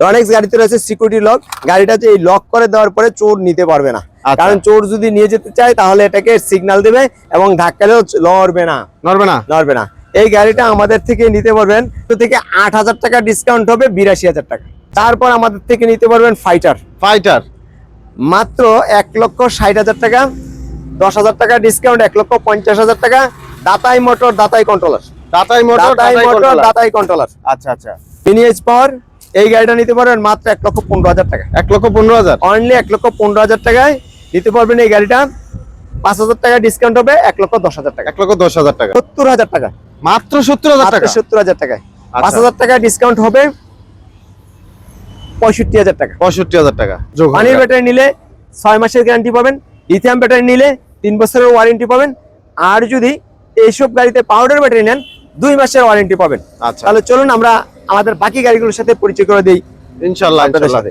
রনেক্স গাড়িতে রয়েছে security lock গাড়িটা এই লক করে দেওয়ার পরে চোর নিতে পারবে না। আচ্ছা। কারণ চোর যদি নিয়ে যেতে চায় তাহলে এটাকে সিগন্যাল দেবে এবং ধাক্কালেও লড়বে না। নড়বে না? লড়বে না। এই গাড়িটা আমাদের থেকে নিতে পারবেন তো থেকে আট হাজার টাকা ডিসকাউন্ট হবে বিরাশি হাজার টাকা। তারপর আমাদের থেকে নিতে পারবেন ফাইটার ফাইটার মাত্র এক লক্ষ ষাট হাজার টাকা দশ হাজার টাকা ডিসকাউন্ট এক লক্ষ পঞ্চাশ হাজার টাকা। দাতাই মোটর দাতাই কন্ট্রোলার মোটর দাতাই মোটর দাতাই কন্ট্রোলার আচ্ছা আচ্ছা। মিনিএজ পাওয়ার এই গাড়িটা নিতে পারবেন মাত্র এক লক্ষ পনেরো হাজার টাকা। এক লক্ষ পনেরো হাজার? অনলি এক লক্ষ পনেরো হাজার টাকায় নিতে পারবেন এই গাড়িটা। পাঁচ হাজার টাকা ডিসকাউন্ট হবে এক লক্ষ দশ হাজার টাকা। এক লক্ষ দশ হাজার টাকা। সত্তর হাজার টাকা। মাত্র সত্তর হাজার টাকা? সত্তর হাজার টাকায়। আচ্ছা। পাঁচ হাজার টাকা ডিসকাউন্ট হবে পঁয়ষট্টি হাজার টাকা। পঁয়ষট্টি হাজার টাকা। পানির ব্যাটারি নিলে ছয় মাসের গ্যারান্টি পাবেন লিথিয়াম ব্যাটারি নিলে তিন বছরের ওয়ারেন্টি পাবেন আর যদি এইসব গাড়িতে পাউডার ব্যাটারি নেন দুই মাসের ওয়ারেন্টি পাবেন। আচ্ছা। তাহলে চলুন আমরা আমাদের বাকি গাড়িগুলোর সাথে পরিচয় করে দিই। ইনশাল্লাহ আপনাদের সাথে।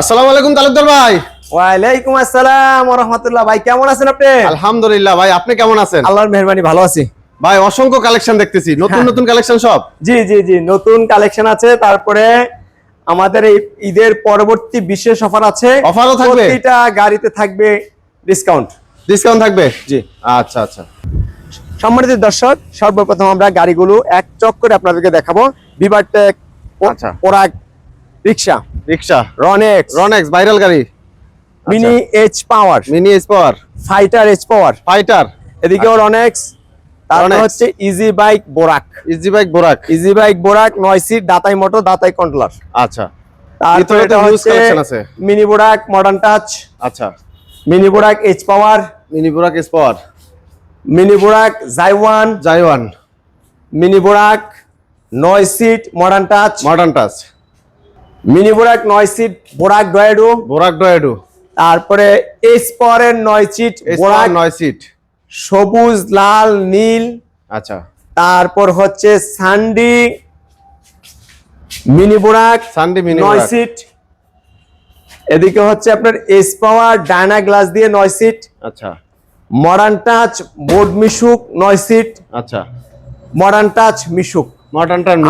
আসসালামু আলাইকুম তালুকদার ভাই। ওয়ালাইকুম আসসালাম ওয়া ভাই কেমন আছেন আপনি? আলহামদুলিল্লাহ ভাই আপনি কেমন আছেন? আল্লাহর মেহরবানি ভালো আছি। ভাই অসংখ্য কালেকশন দেখতেছি। নতুন হ্যাঁ। নতুন কালেকশন সব? জি জি জি নতুন কালেকশন আছে। তারপরে আমাদের এই ঈদের পরবর্তী বিশেষ অফার আছে। অফারও থাকবে? প্রতিটা গাড়িতে থাকবে ডিসকাউন্ট ডিসকাউন্ট থাকবে? জি। আচ্ছা আচ্ছা। সম্মানিত দর্শক সর্বপ্রথম আমরা গাড়িগুলো এক চক করে আপনাদেরকে দেখাবো। বিভারটেক আচ্ছা। Parag rickshaw rickshaw Ronex Ronex viral গাড়ি। Mini H power mini S power fighter H power fighter এদিকেও রনেক্স তারপরে রনেক্স। হচ্ছে ইজি বাইক বোরাক ইজি বাইক বোরাক ইজি বাইক বোরাক নয় সিট দাতাই মোটর দাতাই কন্ট্রোলার আচ্ছা। তারপরে এটা হচ্ছে মিনি বোরাক মডার্ন টাচ আচ্ছা। মিনি বোরাক এইচ পাওয়ার মিনি বোরাক এস পাওয়ার মিনি বোরাক জাইওয়ান জাইওয়ান মিনি বোরাক নয় seat modern touch modern touch mini বোরাক নয় সিট বোরাক ডয়েডো বোরাক ডয়েডু তারপরে এইচ পাওয়ারের নয় সিট বোরাক নয় সিট। সবুজ লাল নীল। আচ্ছা। তারপর হচ্ছে সান্ডি মিনি বোরাক সানডে মিনি নয় সিট। এদিকে হচ্ছে আপনার এস পাওয়ার ডায়না গ্লাস দিয়ে নয় সিট। আচ্ছা। মডার্ন টাচ বোর্ড মিশুক নয় সিট। আচ্ছা। Modern touch Mishuk.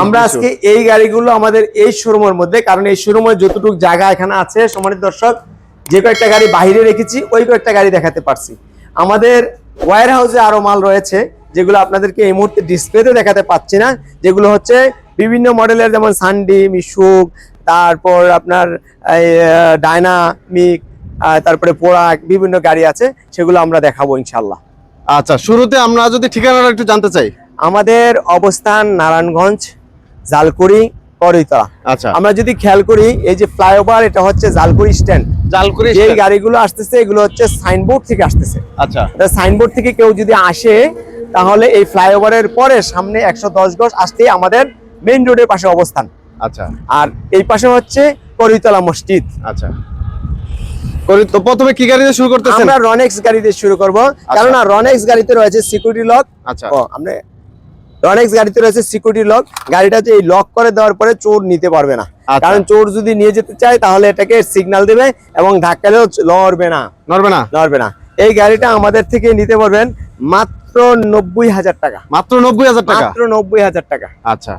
আমরা আজকে এই গাড়িগুলো আমাদের এই শোরুমের মধ্যে কারণ এই শোরুমের যতটুকু জায়গা এখানে আছে সম্মানিত দর্শক যে কয়েকটা গাড়ি বাইরে রেখেছি ওই কয়েকটা গাড়ি দেখাতে পারছি। আমাদের ওয়ার হাউসে আরও মাল রয়েছে যেগুলো আপনাদেরকে এই মুহূর্তে ডিসপ্লেতে দেখাতে পাচ্ছি না যেগুলো হচ্ছে বিভিন্ন মডেলের যেমন সানডি মিশুক তারপর আপনার ডায়নামিক তারপরে পোড়াক বিভিন্ন গাড়ি আছে সেগুলো আমরা দেখাবো ইনশাল্লাহ আচ্ছা শুরুতে আমরা যদি ঠিকানাটা একটু জানতে চাই। আমাদের অবস্থান নারায়ণগঞ্জ জালকুড়ি করইতলা আচ্ছা। আমরা যদি খেয়াল করি এই যে ফ্লাইওভার এটা হচ্ছে জালকুড়ি স্ট্যান্ড। জালকুড়ি যে গাড়িগুলো আসতেছে এগুলো হচ্ছে সাইনবোর্ড থেকে আসতেছে। আচ্ছা। সাইনবোর্ড থেকে কেউ যদি আসে তাহলে এই ফ্লাইওভারের পরে সামনে একশো দশ গজ আসতেই আমাদের মেইন রোডের পাশে অবস্থান। আচ্ছা। আর এই পাশে হচ্ছে করইতলা মসজিদ। আচ্ছা। তো প্রথমে কি গাড়ি দিয়ে শুরু করতেছেন? আমরা রনেক্স গাড়ি দিয়ে শুরু করব। কেননা রনেক্স গাড়িতে রয়েছে সিকিউরিটি লক আচ্ছা। ও আমরা রনেক্স গাড়িতে রয়েছে সিকিউরিটি লক গাড়িটা যে এই লক করে দেওয়ার পরে চোর নিতে পারবে না। আচ্ছা। কারণ চোর যদি নিয়ে যেতে চায় তাহলে এটাকে সিগন্যাল দেবে এবং ধাক্কা ধাক্কালেও লড়বে না। নড়বে না? লড়বে না। এই গাড়িটা আমাদের থেকে নিতে পারবেন মাত্র নব্বই হাজার টাকা। মাত্র নব্বই হাজার টাকা? মাত্র নব্বই হাজার টাকা। আচ্ছা।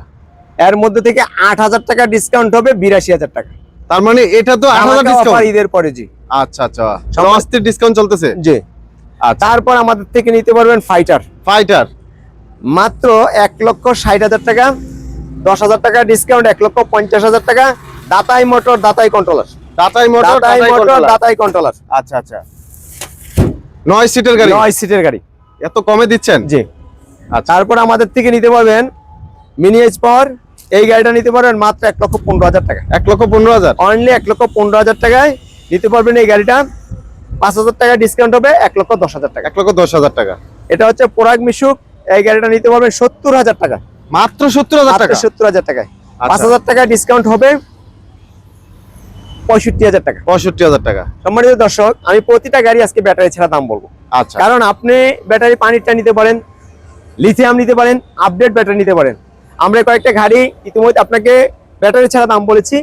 এর মধ্যে থেকে আট হাজার টাকা ডিসকাউন্ট হবে বিরাশি হাজার টাকা। তার মানে এটা তো আট হাজার আমাকে ডিসকাউন্ট ঈদের পরে জি। আচ্ছা আচ্ছা। সমাস্তির ডিসকাউন্ট চলতেছে? জি। আচ্ছা। তারপর আমাদের থেকে নিতে পারবেন ফাইটার ফাইটার মাত্র এক লক্ষ ষাট হাজার টাকা দশ হাজার টাকা ডিসকাউন্ট এক লক্ষ পঞ্চাশ হাজার টাকা। দাতাই মোটর দাতাই কন্ট্রোলার টাটাই মোটর দাতাই মোটর দাতাই কন্ট্রোলার আচ্ছা আচ্ছা। নয় সিটের গাড়ি? নয় সিটের গাড়ি। এত কমে দিচ্ছেন? জি। আচ্ছা। তারপর আমাদের থেকে নিতে পারবেন মিনি এইচ পাওয়ার এই গাড়িটা নিতে পারবেন মাত্র এক লক্ষ পনেরো হাজার টাকা। এক লক্ষ পনেরো হাজার? অনলি এক লক্ষ পনেরো হাজার টাকায় নিতে পারবেন এই গাড়িটা। পাঁচ হাজার টাকা ডিসকাউন্ট হবে এক লক্ষ দশ হাজার টাকা। এক লক্ষ দশ হাজার টাকা। এটা হচ্ছে পোরাগ মিশুক এই গাড়িটা নিতে পারবেন সত্তর হাজার টাকা। মাত্র সত্তর হাজার টাকা? সত্তর হাজার টাকায়। আচ্ছা। পাঁচ হাজার টাকা ডিসকাউন্ট হবে পঁয়ষট্টি হাজার টাকা। পঁয়ষট্টি হাজার টাকা। সম্মানিত দর্শক আমি প্রতিটা গাড়ি আজকে ব্যাটারি ছাড়া দাম বলব। আচ্ছা। কারণ আপনি ব্যাটারি পানিরটা নিতে পারেন লিথিয়াম নিতে পারেন আপডেট ব্যাটারি নিতে পারেন। আমরা কয়েকটা গাড়ি ইতিমধ্যে আপনাকে ব্যাটারি ছাড়া দাম বলেছি।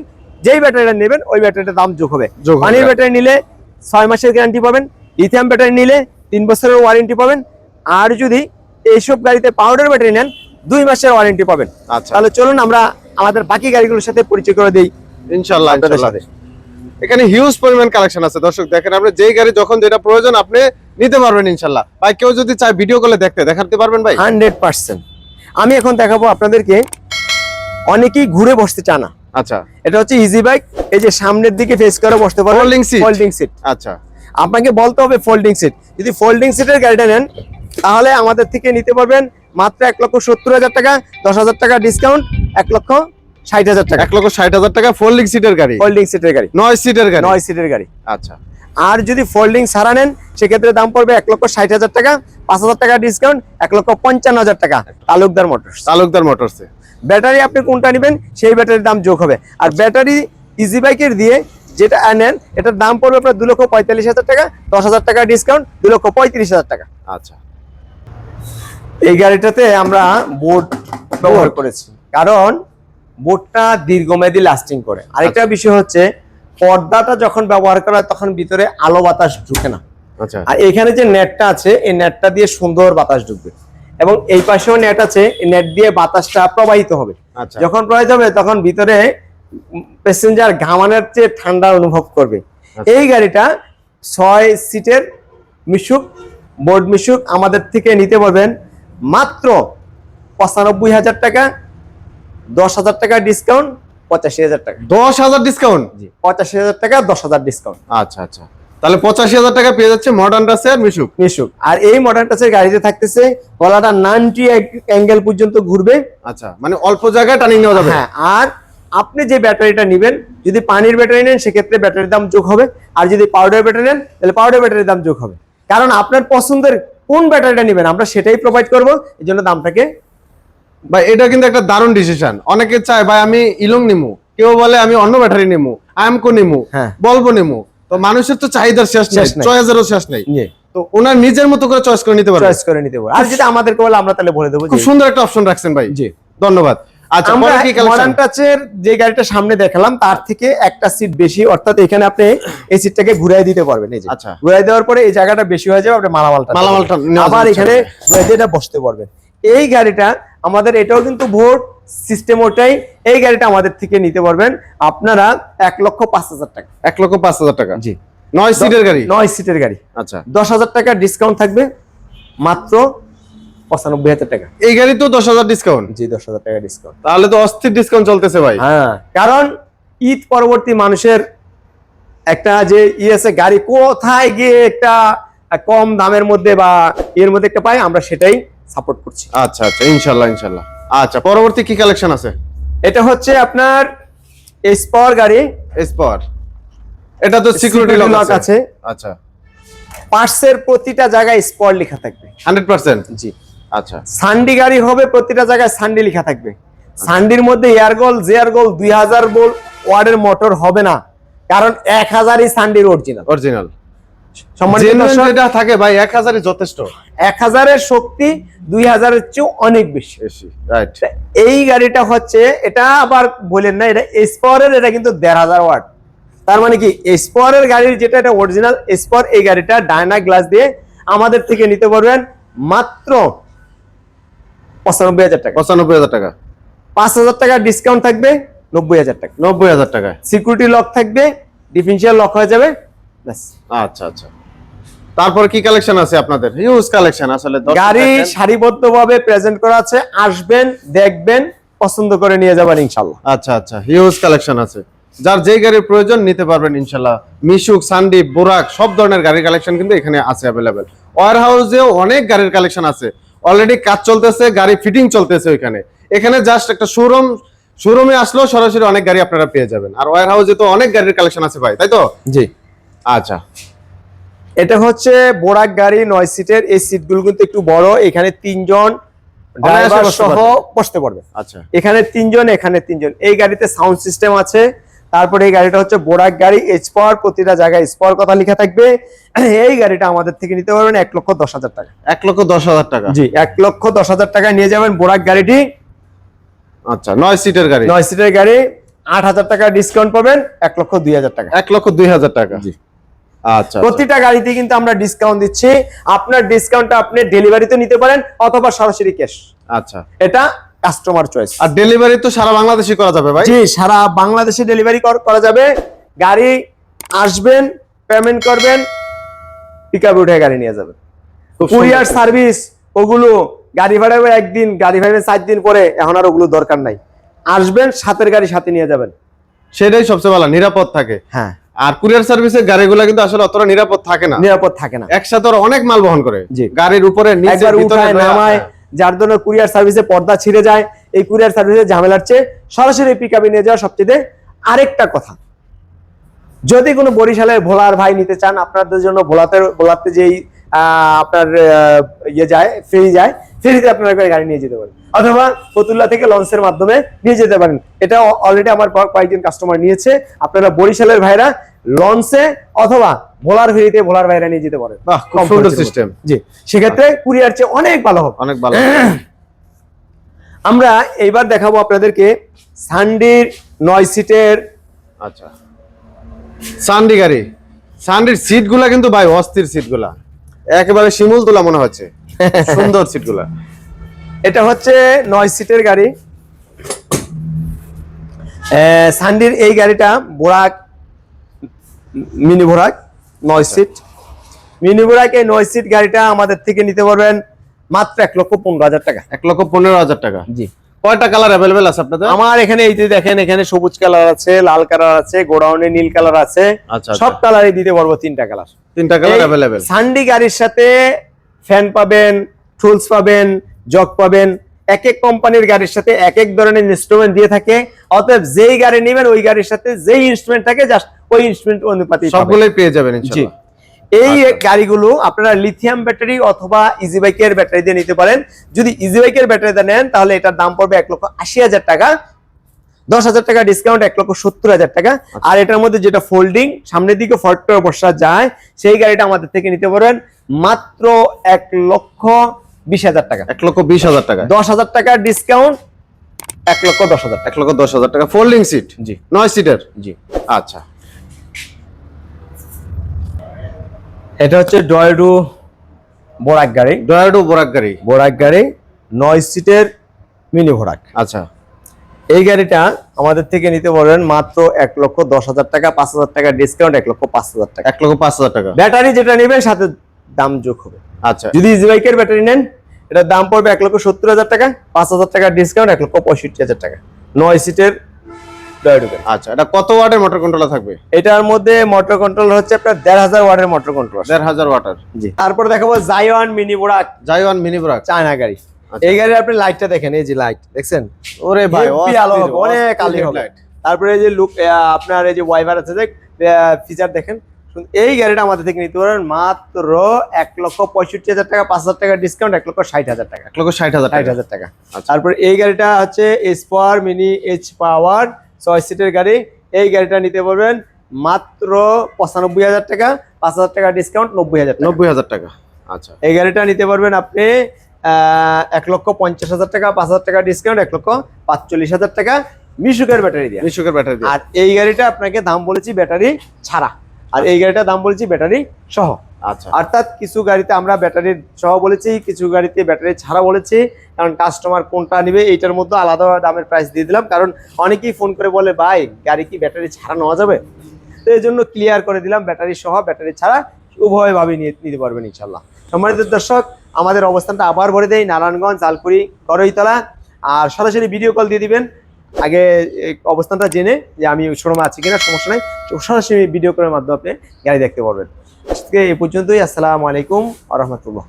যেই ব্যাটারিটা নেবেন ওই ব্যাটারিটার দাম যোগ হবে। যোগ হবে। পানির ব্যাটারি নিলে ছয় মাসের গ্যারান্টি পাবেন লিথিয়াম ব্যাটারি নিলে তিন বছরের ওয়ারেন্টি পাবেন। আর যদি এইসব গাড়িতে পাউডার ব্যাটারি নেন দুই মাসের ওয়ারেন্টি পাবেন। আচ্ছা। তাহলে চলুন আমরা আমাদের বাকি গাড়িগুলোর সাথে পরিচয় করে দিই। ইনশাল্লাহ সাথে। এখানে হিউজ পরিমাণ কালেকশন আছে। দর্শক দেখেন আপনি যেই গাড়ি যখন যেটা প্রয়োজন আপনি নিতে পারবেন ইনশাল্লাহ ভাই কেউ যদি চায় ভিডিও কলে দেখতে দেখাতে পারবেন ভাই? Hundred percent. আমি এখন দেখাবো আপনাদেরকে অনেকেই ঘুরে বসতে চান না। আচ্ছা। এটা হচ্ছে ইজি বাইক এই যে সামনের দিকে ফেস করে বসতে পারবেন seat? ফোল্ডিং সিট আচ্ছা। আপনাকে বলতে হবে ফোল্ডিং সিট যদি ফোল্ডিং সিটের গাড়িটা নেন তাহলে আমাদের থেকে নিতে পারবেন মাত্র এক লক্ষ সত্তর হাজার টাকা দশ হাজার টাকা ডিসকাউন্ট এক লক্ষ ষাট হাজার টাকা। এক লক্ষ ষাট হাজার টাকা ফোল্ডিং সিটের গাড়ি। ফোল্ডিং সিটের গাড়ি। নয় সিটের গাড়ি। নয় সিটের গাড়ি। আচ্ছা। আর যদি ফোল্ডিং সারা নেন সেক্ষেত্রে দাম পড়বে এক লক্ষ ষাট হাজার টাকা পাঁচ হাজার টাকা ডিসকাউন্ট এক লক্ষ পঞ্চান্ন হাজার টাকা। তালুকদার মোটরস। তালুকদার মোটরসে ব্যাটারি আপনি কোনটা নেবেন সেই ব্যাটারির দাম যোগ হবে। আর ব্যাটারি ইজি বাইকের দিয়ে যেটা নেন এটার দাম পড়বে আপনার দু লক্ষ পঁয়তাল্লিশ হাজার টাকা দশ হাজার টাকা ডিসকাউন্ট দু লক্ষ পঁয়ত্রিশ হাজার টাকা। আচ্ছা। এই গাড়িটাতে আমরা বোর্ড ব্যবহার করেছি। কারণ বোর্ডটা দীর্ঘমেয়াদী লাস্টিং করে। আরেকটা বিষয় হচ্ছে পর্দাটা যখন ব্যবহার করা হয় তখন ভিতরে আলো বাতাস ঢুকে না। আচ্ছা। আর এখানে যে নেটটা আছে এই নেটটা দিয়ে সুন্দর বাতাস ঢুকবে। এবং এই পাশেও নেট আছে এই নেট দিয়ে বাতাসটা প্রবাহিত হবে। আচ্ছা। যখন প্রবাহিত হবে তখন ভিতরে প্যাসেঞ্জার ঘামানোর চেয়ে ঠান্ডা অনুভব করবে। আচ্ছা। এই গাড়িটা ছয় সিটের মিশুক বোর্ড মিশুক আমাদের থেকে নিতে পারবেন। মাত্র পঁচানব্বই হাজার টাকা দশ হাজার টাকা ডিসকাউন্ট পঁচাশি হাজার টাকা। দশ হাজার ডিসকাউন্ট জি পঁচাশি হাজার টাকা দশ হাজার ডিসকাউন্ট আচ্ছা আচ্ছা। তাহলে পঁচাশি হাজার টাকা পেয়ে যাচ্ছে মডার্ন রাসে আর মিশুক। মিশুক। আর এই মডার্ন টাচের গাড়িতে থাকতেছে গলাটা নাইনটি অ্যাঙ্গেল পর্যন্ত ঘুরবে। আচ্ছা মানে অল্প জায়গায় টার্নিং নেওয়া যাবে। হ্যাঁ আর আপনি যে ব্যাটারিটা নেবেন যদি পানির ব্যাটারি নেন সেক্ষেত্রে ব্যাটারির দাম যোগ হবে। আর যদি পাউডার ব্যাটারি নেন তাহলে পাউডার ব্যাটারির দাম যোগ হবে। কারণ আপনার পছন্দের কোন ব্যাটারিটা নেবেন? আমরা সেটাই প্রোভাইড করব। এই জন্য দামটাকে ভাই এটা কিন্তু একটা দারুণ ডিসিশন অনেকে চায় ভাই আমি ইলং নিমু। কেউ বলে আমি অন্য ব্যাটারি নিমু আমকো নিমু হ্যাঁ। বলব নিমু। তো মানুষের তো চাহিদার শেষ নেই। চয়েসেরও শেষ নেই। তো ওনার নিজের মতো করে চয়েস করে নিতে পারবে। চয়েস করে নিতে পারবে। আর যদি আমাদেরকে বলে আমরা তাহলে বলে দেবো খুব সুন্দর একটা অপশন রাখছেন ভাই। জি। ধন্যবাদ। আমরা মডার্ন টাচের যে গাড়িটা সামনে দেখালাম তার থেকে একটা সিট বেশি অর্থাৎ এখানে আপনি এই সিটটাকে ঘুরাই দিতে পারবেন এই যে। আচ্ছা। ঘুরাই দেওয়ার পরে এই জায়গাটা বেশি হয়ে যাবে আপনি মালামালটা মালামালটা আবার এখানে ঘুরাই দিয়ে এটা বসতে পারবেন। এই গাড়িটা আমাদের এটাও কিন্তু ভোট সিস্টেম ওটাই এই গাড়িটা আমাদের থেকে নিতে পারবেন। আপনারা এক লক্ষ পাঁচ হাজার টাকা। এক লক্ষ পাঁচ হাজার টাকা? জি। নয় সিটের গাড়ি? নয় সিটের গাড়ি। আচ্ছা। দশ হাজার টাকা ডিসকাউন্ট থাকবে মাত্র পঁচানব্বই হাজার টাকা। এই গাড়ি তো দশ হাজার ডিসকাউন্ট জি দশ হাজার টাকা ডিসকাউন্ট তাহলে তো অস্থির ডিসকাউন্ট চলতেছে ভাই। হ্যাঁ কারণ ঈদ পরবর্তী মানুষের একটা যে ই আছে গাড়ি কোথায় গিয়ে একটা কম দামের মধ্যে বা এর মধ্যে একটা পাই আমরা সেটাই সাপোর্ট করছি। আচ্ছা আচ্ছা ইনশাল্লাহ ইনশাল্লাহ। আচ্ছা পরবর্তী কি কালেকশন আছে? এটা হচ্ছে আপনার স্পর গাড়ি। স্পর এটা তো সিকিউরিটি লক আছে। আচ্ছা। পার্সের প্রতিটা জায়গায় স্পর লেখা থাকবে। Hundred percent? জি। আচ্ছা। সান্ডি গাড়ি হবে প্রতিটা জায়গায় সান্ডি লেখা থাকবে। সান্ডির মধ্যে এয়ারগোল জেয়ারগোল দুই হাজার বোল ওয়ার্ডের মোটর হবে না। কারণ এক হাজারই সান্ডির অরিজিনাল অরিজিনাল যেটা থাকে ভাই এক হাজারই যথেষ্ট। এক হাজারের শক্তি দুই হাজারের অনেক বেশি। রাইট এই গাড়িটা হচ্ছে এটা আবার বলেন না এটা এটা কিন্তু দেড় হাজার ওয়াট তার মানে কি গাড়ির যেটা এটা অরিজিনাল এই গাড়িটা ডায়না গ্লাস দিয়ে আমাদের থেকে নিতে পারবেন মাত্র পঁচানব্বই হাজার টাকা। পঁচানব্বই হাজার টাকা। পাঁচ হাজার টাকা ডিসকাউন্ট থাকবে নব্বই হাজার টাকা। নব্বই হাজার টাকা। সিকিউরিটি লক থাকবে ডিফেন্সিয়াল লক হয়ে যাবে ব্যাস। আচ্ছা আচ্ছা। তারপর কি কালেকশন আছে আপনাদের? হিউজ কালেকশন আসলে গাড়ি সারিবদ্ধভাবে প্রেজেন্ট করা আছে আসবেন দেখবেন পছন্দ করে নিয়ে যাবেন ইনশাল্লাহ। আচ্ছা আচ্ছা। হিউজ কালেকশন আছে। যার যেই গাড়ির প্রয়োজন নিতে পারবেন ইনশাল্লাহ। মিশুক সান্ডিপ বোরাক সব ধরনের গাড়ির কালেকশন কিন্তু এখানে আছে অ্যাভেলেবেল ওয়ার হাউসেও অনেক গাড়ির কালেকশন আছে। অলরেডি কাজ চলতেছে গাড়ি ফিটিং চলতেছে ওইখানে। এখানে জাস্ট একটা শোরুম শোরুমে আসলেও সরাসরি অনেক গাড়ি আপনারা পেয়ে যাবেন। আর ওয়ার হাউসে তো অনেক গাড়ির কালেকশন আছে ভাই তাই তো? জি। আচ্ছা। এটা হচ্ছে বোরাক গাড়ি নয় সিটের এই সিটগুলো কিন্তু একটু বড় এখানে তিনজন ড্রাইভার সহ বসতে পারবে। আচ্ছা। এখানে তিনজন এখানে তিনজন। এই গাড়িতে সাউন্ড সিস্টেম আছে তারপরে এই গাড়িটা হচ্ছে বোরাক গাড়ি স্পর প্রতিটা জায়গায় স্পর কথা লেখা থাকবে। এই গাড়িটা আমাদের থেকে নিতে পারবেন এক লক্ষ দশ হাজার টাকা। এক লক্ষ দশ হাজার টাকা? জি এক লক্ষ দশ হাজার টাকা নিয়ে যাবেন বোরাক গাড়িটি। আচ্ছা নয় সিটের গাড়ি? নয় সিটের গাড়ি আট হাজার টাকা ডিসকাউন্ট পাবেন এক লক্ষ দুই হাজার টাকা। এক লক্ষ দুই হাজার টাকা? জি। আচ্ছা আচ্ছা। প্রতিটা গাড়িতে কিন্তু আমরা ডিসকাউন্ট দিচ্ছি। আপনার ডিসকাউন্টটা আপনি ডেলিভারিতে নিতে পারেন অথবা সরাসরি ক্যাশ আচ্ছা। এটা কাস্টমার চয়েস আর ডেলিভারি তো সারা বাংলাদেশে করা যাবে ভাই? জি সারা বাংলাদেশে ডেলিভারি করা যাবে। গাড়ি আসবেন পেমেন্ট করবেন পিক আপে উঠে গাড়ি নিয়ে যাবেন। কুরিয়ার সার্ভিস ওগুলো গাড়ি ভাড়াবে একদিন গাড়ি ভাড়াবে চার দিন পরে এখন আর ওগুলো দরকার নাই। আসবেন সাথের গাড়ি সাথে নিয়ে যাবেন। সেটাই সবচেয়ে ভালো নিরাপদ থাকে। হ্যাঁ। আর কুরিয়ার সার্ভিসের গাড়িগুলো কিন্তু আসলে অতটা নিরাপদ থাকে না। নিরাপদ থাকে না। একসাথে অনেক মাল বহন করে। জি। গাড়ির উপরে নিচে ভিতরে নামায় যার জন্য কুরিয়ার সার্ভিসে পর্দা ছিঁড়ে যায়। এই কুরিয়ার সার্ভিসে ঝামেলার চেয়ে সরাসরি পিক আপে নিয়ে যাওয়া সবচেয়ে আরেকটা কথা। যদি কোনো বরিশালের ভোলার ভাই নিতে চান, আপনাদের জন্য ভোলাতে ভোলাতে যেই আপনার ইয়ে যায় ফ্রি যায় ফেরিতে আপনারা করে গাড়ি নিয়ে যেতে পারেন। অথবা ফতুল্লা থেকে লঞ্চের মাধ্যমে নিয়ে যেতে পারেন। এটা অলরেডি আমার কয়েকজন কাস্টমার নিয়েছে। আপনারা বরিশালের ভাইরা লঞ্চে অথবা ভোলার ভেরিতে ভোলার ভাইরা নিয়ে যেতে পারেন। বাহ খুব সুন্দর সিস্টেম জি সেক্ষেত্রে কুরিয়ার চেয়ে অনেক ভালো হবে। অনেক ভালো আমরা এইবার দেখাবো আপনাদেরকে সানডির নয় সিটের আচ্ছা। সান্ডি গাড়ি। সান্ডির সিটগুলা কিন্তু ভাই অস্থির সিটগুলা। একেবারে শিমুল তোলা মনে হচ্ছে। সুন্দর সিটগুলা এটা হচ্ছে নয় সিটের গাড়ি। সানডির এই গাড়িটা বোরাক মিনি বোরাক নয় সিট। মিনি বোরাক এই নয় সিট গাড়িটা আমাদের থেকে নিতে পারবেন মাত্র এক লক্ষ পনেরো হাজার টাকা। এক লক্ষ পনেরো হাজার টাকা? জি। কয়টা কালার অ্যাভেলেবেল আছে আপনাদের? আমার এখানে এই যে দেখেন এখানে সবুজ কালার আছে লাল কালার আছে গোডাউনে নীল কালার আছে। আচ্ছা, সব কালারই দিতে পারব তিনটা কালার। তিনটা কালার অ্যাভেলেবেল সান্ডি গাড়ির সাথে ফ্যান পাবেন টুলস পাবেন জগ পাবেন এক এক কোম্পানির গাড়ির সাথে এক এক ধরনের ইনস্ট্রুমেন্ট দিয়ে থাকে। অতএব যেই গাড়ি নেবেন ওই গাড়ির সাথে যেই ইনস্ট্রুমেন্ট থাকে জাস্ট ওই ইনস্ট্রুমেন্ট অনুপাতে সবগুলোই পেয়ে যাবেন জি। ইনশাআল্লাহ। এই আচ্ছা। গাড়িগুলো আপনারা লিথিয়াম ব্যাটারি অথবা ইজি বাইকের ব্যাটারি দিয়ে নিতে পারেন। যদি ইজি বাইকের ব্যাটারি দিয়ে নেন তাহলে এটার দাম পড়বে এক লক্ষ আশি হাজার টাকা। দশ হাজার টাকা ডিসকাউন্ট এক লক্ষ সত্তর হাজার টাকা। আর এটার মধ্যে যেটা ফোল্ডিং সামনের দিকে ফট করে বসা যায় সেই গাড়িটা আমাদের থেকে নিতে পারেন। মাত্র এক লক্ষ বিশ হাজার টাকা। এক লক্ষ বিশ হাজার টাকা। দশ হাজার টাকা ডিসকাউন্ট এক লক্ষ দশ হাজার এক লক্ষ দশ হাজার টাকা ফোল্ডিং সিট জি। নয় সিটের জি। আচ্ছা। এটা হচ্ছে ডয়েডু বোরাক গাড়ি। ডয়ারডো বোরাক গাড়ি। বোরাক গাড়ি নয় সিটের মিনি ভোরাক আচ্ছা। এই গাড়িটা আমাদের থেকে নিতে পারবেন মাত্র এক লক্ষ দশ হাজার টাকা পাঁচ হাজার টাকা ডিসকাউন্ট এক লক্ষ পাঁচ হাজার টাকা। এক লক্ষ পাঁচ হাজার টাকা। ব্যাটারি যেটা নেবেন সাথে দাম যোগ হবে। আচ্ছা। যদি ইজি বাইকের ব্যাটারি নেন এটার দাম পড়বে এক লক্ষ সত্তর হাজার টাকা পাঁচ হাজার টাকা ডিসকাউন্ট এক লক্ষ পঁয়ষট্টি হাজার টাকা। নয় সিটের আচ্ছা এটা কত ওয়াটের মোটর কন্ট্রোলার থাকবে? এটার মধ্যে মোটর হচ্ছে আপনার দেড় হাজার ওয়াটের মোটর কন্ট্রোল দেড় হাজার ওয়াটার। জি। তারপর দেখাবো জাইওয়ান মিনি বোরাক জাইওয়ান মিনি ব্রাক চায়না গাড়ি। আচ্ছা। এই গাড়ির আপনি লাইটটা দেখেন এই যে লাইট দেখছেন? ওরে ভাই আলো হবে, অনেক আলো হবে। তারপরে এই যে লুক আপনার এই যে ওয়াইভার আছে যে ফিচার দেখেন। এই গাড়িটা আমাদের থেকে নিতে পারেন মাত্র এক লক্ষ পঁয়ষট্টি হাজার টাকা পাঁচ হাজার টাকা ডিসকাউন্ট এক লক্ষ ষাট হাজার টাকা। এক লক্ষ ষাট হাজার ষাট হাজার টাকা। আচ্ছা। তারপর এই গাড়িটা হচ্ছে S power mini H power ছয় সিটের গাড়ি। এই গাড়িটা নিতে পারবেন মাত্র পঁচানব্বই হাজার টাকা পাঁচ হাজার টাকা ডিসকাউন্ট নব্বই হাজার নব্বই হাজার টাকা। আচ্ছা। এই গাড়িটা নিতে পারবেন আপনি এক লক্ষ পঞ্চাশ হাজার টাকা পাঁচ হাজার টাকা ডিসকাউন্ট এক লক্ষ পাঁচচল্লিশ হাজার টাকা। মিশুকের ব্যাটারি দিয়ে। মিশুকের ব্যাটারি দিয়ে। আর এই গাড়িটা আপনাকে দাম বলেছি ব্যাটারি ছাড়া। আর এই গাড়িটা দাম বলেছি ব্যাটারি সহ। আচ্ছা। অর্থাৎ কিছু গাড়িতে আমরা ব্যাটারির সহ বলেছি কিছু গাড়িতে ব্যাটারি ছাড়া বলেছি কারণ কাস্টমার কোনটা নিবে এইটার মধ্যে আলাদা দামের প্রাইস দিয়ে দিলাম কারণ অনেকেই ফোন করে বলে ভাই গাড়ি কি ব্যাটারি ছাড়া নেওয়া যাবে? তো এই জন্য ক্লিয়ার করে দিলাম ব্যাটারি সহ ব্যাটারি ছাড়া উভয়ভাবে নিয়ে নিতে পারবেন ইনশাল্লাহ সম্মানিত দর্শক আমাদের অবস্থানটা আবার ভরে দেয় নারায়ণগঞ্জ আলকুড়ি করইতলা আর সরাসরি ভিডিও কল দিয়ে দিবেন আগে অবস্থানটা জেনে যে আমি শোরুমে আছি কিনা, সমস্যা নাই। সরাসরি ভিডিও কলের মাধ্যমে আপনি গাড়ি দেখতে পারবেন। আজকে এই পর্যন্তই, আসসালামু আলাইকুম আ রহমতুল্লাহ।